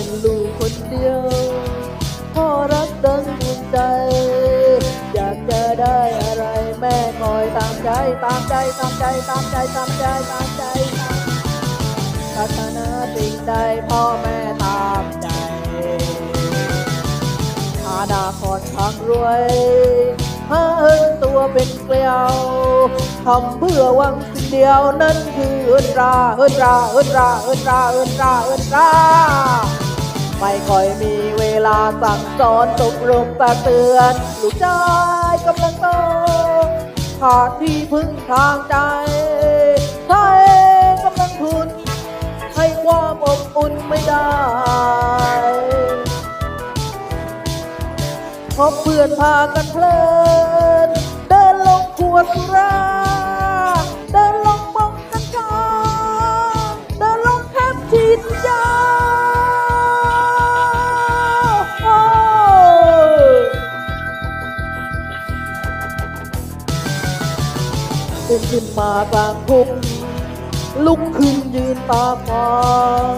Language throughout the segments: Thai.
เป็นลูกคนเดียว พ่อรักดังดวงใจ อยากจะได้อะไรแม่คอยตามใจตามใจตามใจตามใจตามใจตามใจตามใจปรารถนาสิ่งใดพ่อแม่ตามใจอาณาคตทางรวยเพิ่นตัวเป็นเกลียวทำเพื่อวังสิ่งเดียวนั่นคือเอินราเอินราเอินราเอินราเอินราเอินรา ไม่ค่อยมีเวลาสั่งสอนตกลงตาเตือน ลูกชายกำลังโตขาดที่พึ่งทางใจใช้กำลังทุนให้ความอบอุ่นไม่ได้พบเพื่อนพากันเพลิน เดินลงขวดสุ ตื่นขึ้นมากลางทุ่งลุกขึ้นยืนตาฟาง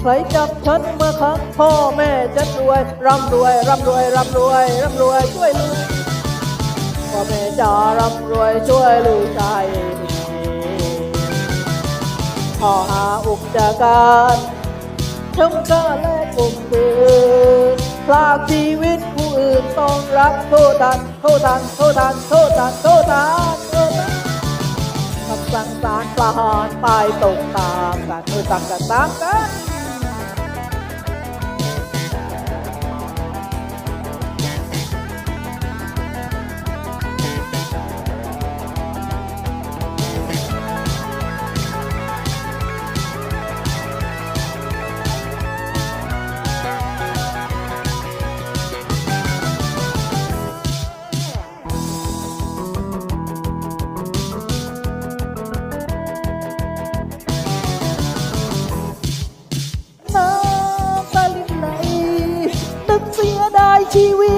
ใครจับฉันเมื่อครั้งพ่อแม่ฉันรวยร่ำรวยร่ำรวยร่ำรวยร่ำรวยช่วยลูกพ่อแม่จะร่ำรวยช่วยลูกชายดีพ่อหาอุกจากการทำการแลกกลมคืนพลากชีวิตผู้อื่นต้องรับโทษทันโทษทันโทษทันโทษทันโทษทัน สังสารประหารไปตกตามกันเออตามกันตามกัน ชีวิ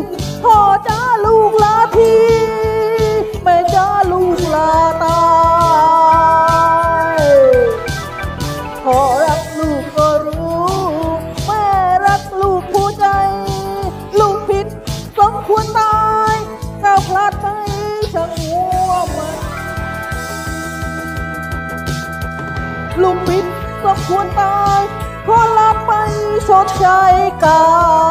ตพ่อจ้าลูกลาทีแม่จ้าลูกลาตายพ่อรักลูกก็รู้ แม่รักลูกผู้ใจ ลูกผิดสมควรตายก้าวพลาดไปช่างหัวมันลุงพิษสมควรตายขอลาไปชดใช้กรรม